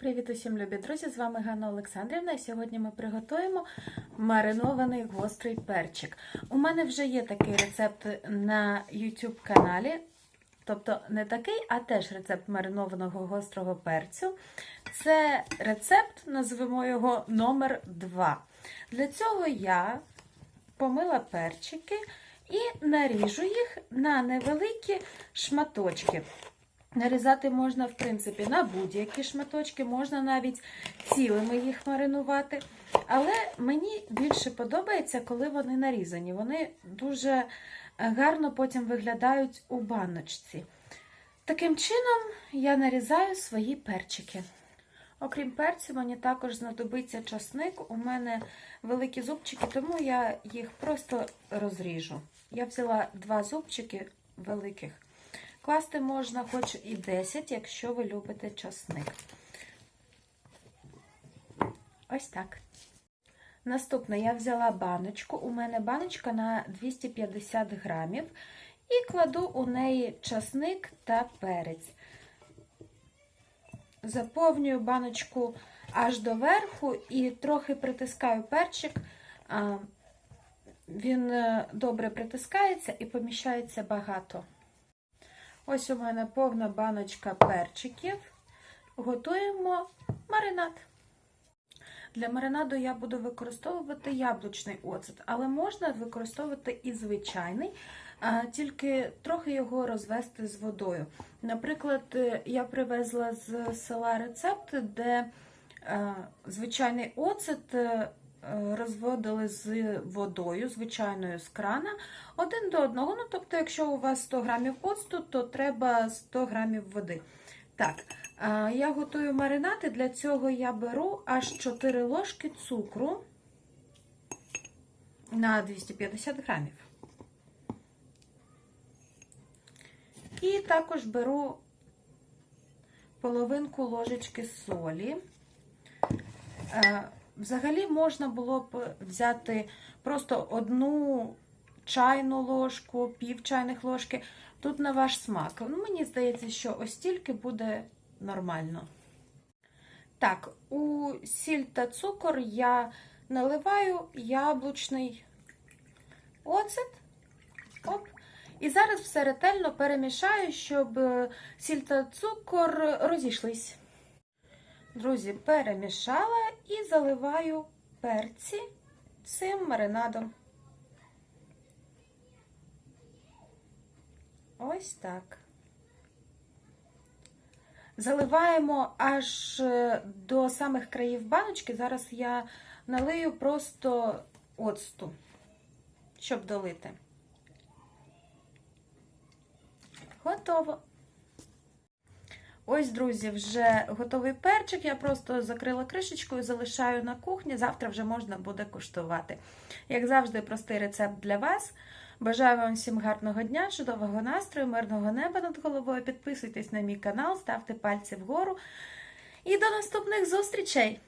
Привіт усім, любі друзі! З вами Ганна Олександрівна. І сьогодні ми приготуємо маринований гострий перчик. У мене вже є такий рецепт на YouTube каналі. Тобто не такий, а теж рецепт маринованого гострого перцю. Це рецепт, назвемо його номер 2. Для цього я помила перчики і наріжу їх на невеликі шматочки. Нарізати можна, в принципі, на будь-які шматочки, можна навіть цілими їх маринувати. Але мені більше подобається, коли вони нарізані. Вони дуже гарно потім виглядають у баночці. Таким чином я нарізаю свої перчики. Окрім перцю, мені також знадобиться часник. У мене великі зубчики, тому я їх просто розріжу. Я взяла два зубчики великих. Класти можна хоч і 10, якщо ви любите часник. Ось так. Наступне я взяла баночку. У мене баночка на 250 грамів. І кладу у неї часник та перець. Заповнюю баночку аж до верху і трохи притискаю перчик. Він добре притискається і поміщається багато. Ось у мене повна баночка перчиків. Готуємо маринад. Для маринаду я буду використовувати яблучний оцет, але можна використовувати і звичайний, тільки трохи його розвести з водою. Наприклад, я привезла з села рецепт, де звичайний оцет розводили з водою, звичайною з крана, один до одного. Ну, тобто, якщо у вас 100 грамів оцту, то треба 100 грамів води. Так, я готую маринати. Для цього я беру аж 4 ложки цукру на 250 грамів. І також беру половинку ложечки солі. Взагалі можна було б взяти просто одну чайну ложку, пів чайних ложки. Тут на ваш смак. Ну, Мені здається, що ось стільки буде нормально. Так, у сіль та цукор я наливаю яблучний оцет. Оп. І зараз все ретельно перемішаю, щоб сіль та цукор розійшлись. Друзі, перемішала і заливаю перці цим маринадом. Ось так. Заливаємо аж до самих країв баночки. Зараз я налию просто оцту, щоб долити. Готово. Ось, друзі, вже готовий перчик. Я просто закрила кришечкою, залишаю на кухні. Завтра вже можна буде куштувати. Як завжди, простий рецепт для вас. Бажаю вам всім гарного дня, чудового настрою, мирного неба над головою. Підписуйтесь на мій канал, ставте пальці вгору. І до наступних зустрічей!